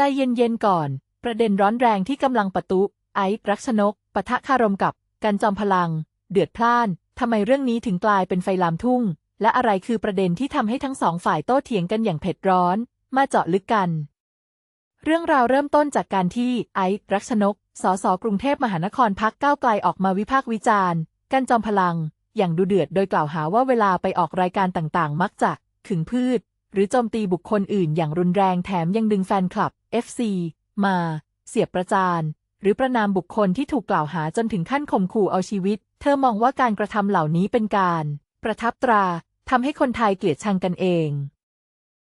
ใจเย็นๆก่อน ประเด็นร้อนแรงที่กำลังประตุไอซ์รักชนกปะทะคารมกับ กันจอมพลัง เดือดพล่าน ทำไมเรื่องนี้ถึงกลายเป็นไฟลามทุ่ง และอะไรคือประเด็นที่ทำให้ทั้งสองฝ่ายโต้เถียงกันอย่างเผ็ดร้อน มาเจาะลึกกัน เรื่องราวเริ่มต้นจากการที่ไอซ์รักชนก สสกรุงเทพมหานครพักก้าวไกลออกมาวิพากษ์วิจารณ์ กันจอมพลัง อย่างดูเดือดโดยกล่าวหาว่าเวลาไปออกรายการต่างๆ มักจะขึงพืช หรือโจมตีบุคคลอื่นอย่างรุนแรงแถมยังดึงแฟนคลับ FC มา เสียบประจานหรือประนามบุคคลที่ถูกกล่าวหาจนถึงขั้นข่มขู่เอาชีวิต เธอมองว่าการกระทำเหล่านี้เป็นการ ประทับตราทำให้คนไทยเกลียดชังกันเอง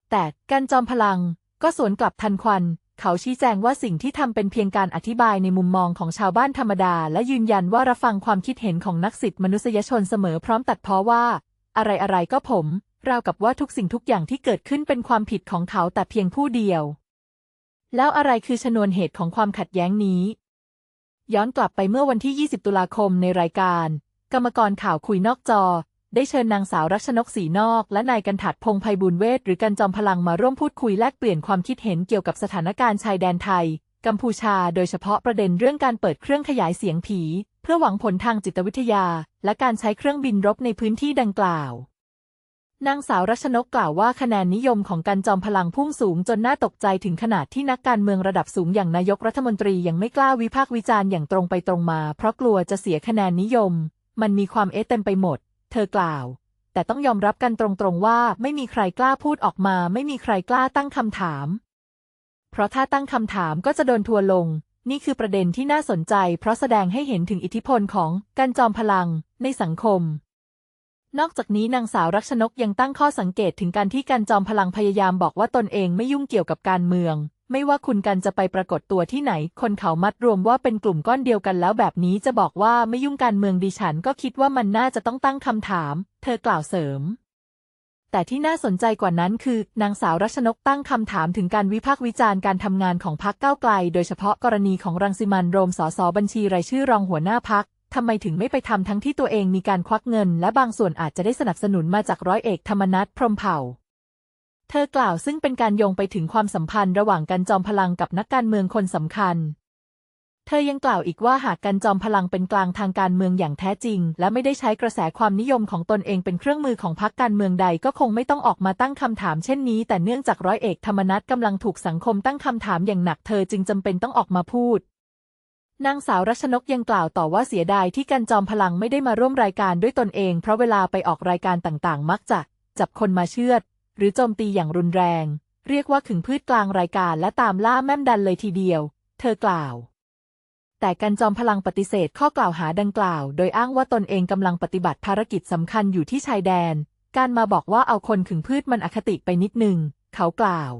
แต่กันจอมพลังก็สวนกลับทันควัน เขาชี้แจงว่าสิ่งที่ทำเป็นเพียงการอธิบายในมุมมองของชาวบ้านธรรมดา และยืนยันว่ารับฟังความคิดเห็นของนักสิทธิมนุษยชนเสมอพร้อมตัดพ้อว่า อะไรอะไรก็ผม ราวกับว่าทุกสิ่งทุกอย่างที่เกิดขึ้นเป็นความผิดของเขาแต่เพียงผู้เดียว แล้วอะไรคือชนวนเหตุของความขัดแย้งนี้ ย้อนกลับไปเมื่อวันที่ 20 ตุลาคมในรายการ กรรมกรข่าวคุยนอกจอ ได้เชิญนางสาวรัชนกสีนอก และนายกันถัดพงไพบุญเวทหรือกันจอมพลังมาร่วมพูดคุยแลกเปลี่ยนความคิดเห็นเกี่ยวกับสถานการณ์ชายแดนไทย กัมพูชา โดยเฉพาะประเด็นเรื่องการเปิดเครื่องขยายเสียงผี เพื่อหวังผลทางจิตวิทยา และการใช้เครื่องบินรบในพื้นที่ดังกล่าว นางสาวรัชนกกล่าวว่าคะแนนนิยมของกันจอมพลังพุ่งสูงจนน่าตกใจถึงขนาดที่นักการเมืองระดับสูงอย่างนายกรัฐมนตรียังไม่กล้าวิพากษ์วิจารณ์อย่างตรงไปตรงมา เพราะกลัวจะเสียคะแนนนิยม มันมีความเอ๊ะเต็มไปหมด เธอกล่าว แต่ต้องยอมรับกันตรงๆว่าไม่มีใครกล้าพูดออกมา ไม่มีใครกล้าตั้งคำถาม เพราะถ้าตั้งคำถามก็จะโดนทัวลง นี่คือประเด็นที่น่าสนใจ เพราะแสดงให้เห็นถึงอิทธิพลของกันจอมพลังในสังคม นอกจากนี้นางสาวรักชนกยังตั้งข้อสังเกตถึงการที่กันจอมพลังพยายามบอกว่าตนเองไม่ยุ่งเกี่ยวกับการเมือง ไม่ว่าคุณกันจะไปปรากฏตัวที่ไหน คนเขามัดรวมว่าเป็นกลุ่มก้อนเดียวกันแล้วแบบนี้จะบอกว่าไม่ยุ่งการเมืองดิฉันก็คิดว่ามันน่าจะต้องตั้งคำถาม เธอกล่าวเสริมแต่ที่น่าสนใจกว่านั้นคือ นางสาวรัชนกตั้งคำถามถึงการวิพากษ์วิจารณ์การทำงานของพรรคก้าวไกล โดยเฉพาะกรณีของรังสิมันโรมสสบัญชีรายชื่อรองหัวหน้าพัก ทำไมถึงไม่ไปทำทั้งที่ตัวเองมีการควักเงิน และบางส่วนอาจจะได้สนับสนุนมาจากร้อยเอกธรรมนัฐพรหมเผ่า เธอกล่าวซึ่งเป็นการโยงไปถึงความสัมพันธ์ระหว่างกันจอมพลังกับนักการเมืองคนสำคัญ เธอยังกล่าวอีกว่าหากกันจอมพลังเป็นกลางทางการเมืองอย่างแท้จริง และไม่ได้ใช้กระแสความนิยมของตนเองเป็นเครื่องมือของพรรคการเมืองใดก็คงไม่ต้องออกมาตั้งคำถามเช่นนี้ แต่เนื่องจากร้อยเอกธรรมนัฐกำลังถูกสังคมตั้งคำถามอย่างหนักเธอจึงจำเป็นต้องออกมาพูด นางสาวรัชนกยังกล่าวต่อว่าเสียดายที่กันจอมพลังไม่ได้มาร่วมรายการด้วยตนเอง เพราะเวลาไปออกรายการต่างๆ มักจะจับคนมาเชือด หรือโจมตีอย่างรุนแรง เรียกว่าขึงพืชกลางรายการและตามล่าแม่มดันเลยทีเดียว เธอกล่าว แต่กันจอมพลังปฏิเสธข้อกล่าวหาดังกล่าว โดยอ้างว่าตนเองกำลังปฏิบัติภารกิจสำคัญอยู่ที่ชายแดน การมาบอกว่าเอาคนขึงพืชมันอคติไปนิดนึง เขากล่าว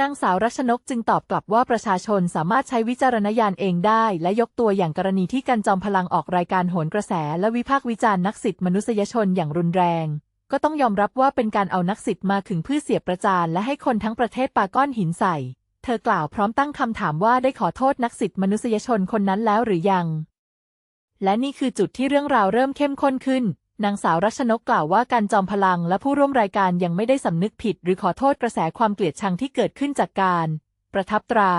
นางสาวรัชนกจึงตอบกลับว่าประชาชนสามารถใช้วิจารณญาณเองได้ และยกตัวอย่างกรณีที่กันจอมพลังออกรายการโหนกระแส และวิพากษ์วิจารณ์นักสิทธิมนุษยชนอย่างรุนแรง ก็ต้องยอมรับว่าเป็นการเอานักสิทธิ์มาขึงพืชเสียประจานและให้คนทั้งประเทศปาก้อนหินใส่ เธอกล่าวพร้อมตั้งคำถามว่าได้ขอโทษนักสิทธิมนุษยชนคนนั้นแล้วหรือยัง และนี่คือจุดที่เรื่องราวเริ่มเข้มข้นขึ้น นางสาวรัชนกกล่าวว่าการจอมพลังและผู้ร่วมรายการยังไม่ได้สำนึกผิด หรือขอโทษกระแสความเกลียดชังที่เกิดขึ้นจากการ ประทับตรา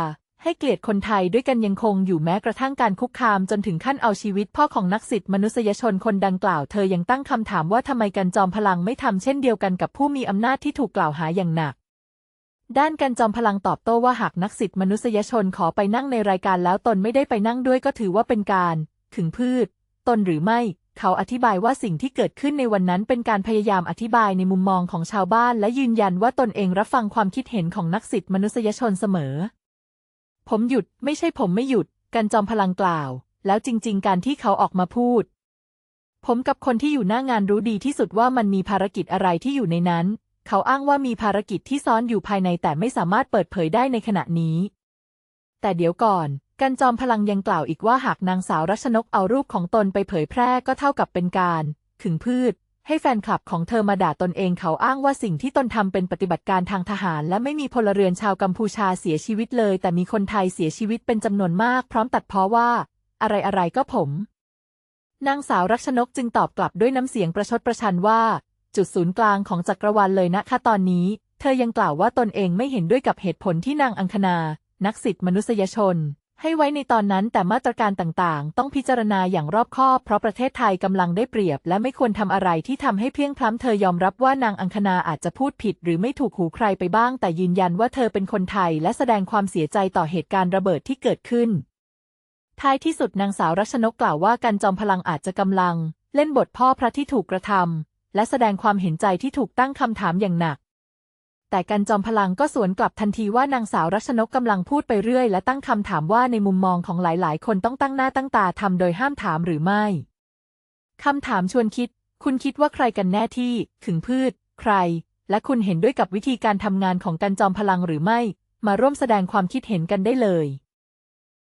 ให้เกลียดคนไทยด้วยกันยังคงอยู่แม้กระทั่งการคุกคามจนถึงขั้นเอาชีวิตพ่อของนักสิทธิมนุษยชนคนดังกล่าวเธอยังตั้งคำถามว่าทำไมกันจอมพลังไม่ทำเช่นเดียวกันกับผู้มีอำนาจที่ถูกกล่าวหาอย่างหนักด้านกันจอมพลังตอบโต้ว่าหากนักสิทธิมนุษยชนขอไปนั่งในรายการแล้วตนไม่ได้ไปนั่งด้วยก็ถือว่าเป็นการขึงพืช ตนหรือไม่ เขาอธิบายว่าสิ่งที่เกิดขึ้นในวันนั้นเป็นการพยายามอธิบายในมุมมองของชาวบ้าน และยืนยันว่าตนเองรับฟังความคิดเห็นของนักสิทธิมนุษยชนเสมอ ผมหยุดไม่ใช่ผมไม่หยุด กันจอมพลังกล่าว แล้วจริง ๆ การที่เขาออกมาพูด ผมกับคนที่อยู่หน้างานรู้ดีที่สุดว่ามันมีภารกิจอะไรที่อยู่ในนั้น เขาอ้างว่ามีภารกิจที่ซ่อนอยู่ภายในแต่ไม่สามารถเปิดเผยได้ในขณะนี้ แต่เดี๋ยวก่อน กันจอมพลังยังกล่าวอีกว่าหากนางสาวรัชนกเอารูปของตนไปเผยแพร่ก็เท่ากับเป็นการขึงพืช ให้แฟนคลับของเธอมาด่าตนเองเขาอ้างว่าสิ่งที่ตนทำเป็นปฏิบัติการทางทหาร และไม่มีพลเรือนชาวกัมพูชาเสียชีวิตเลย แต่มีคนไทยเสียชีวิตเป็นจำนวนมาก พร้อมตัดพ้อว่า อะไรอะไรก็ผม นางสาวรัชนกจึงตอบกลับด้วยน้ำเสียงประชดประชันว่า จุดศูนย์กลางของจักรวาลเลยนะคะตอนนี้ เธอยังกล่าวว่าตนเองไม่เห็นด้วยกับเหตุผลที่นางอังคณา นักสิทธิมนุษยชน ให้ไว้ในตอนนั้นแต่มาตรการต่างๆ ต้องพิจารณาอย่างรอบคอบ เพราะประเทศไทยกำลังได้เปรียบ และไม่ควรทำอะไรที่ทำให้เพียงพล้ำเธอยอมรับว่านางอังคณาอาจจะพูดผิด หรือไม่ถูกหูใครไปบ้าง แต่ยืนยันว่าเธอเป็นคนไทย และแสดงความเสียใจต่อเหตุการณ์ระเบิดที่เกิดขึ้น ท้ายที่สุดนางสาวรัชนกกล่าวว่าการจอมพลังอาจจะกำลัง เล่นบทพ่อพระที่ถูกกระทำและแสดงความเห็นใจที่ถูกตั้งคำถามอย่างหนัก แต่กันจอมพลังก็สวนกลับทันทีว่านางสาวรัชนกกำลังพูดไปเรื่อย และตั้งคำถามว่าในมุมมองของหลายๆ คนต้องตั้งหน้าตั้งตาทำโดยห้ามถามหรือไม่คำถามชวนคิด คุณคิดว่าใครกันแน่ที่ถึงพืช ใคร และคุณเห็นด้วยกับวิธีการทำงานของกันจอมพลังหรือไม่ มาร่วมแสดงความคิดเห็นกันได้เลย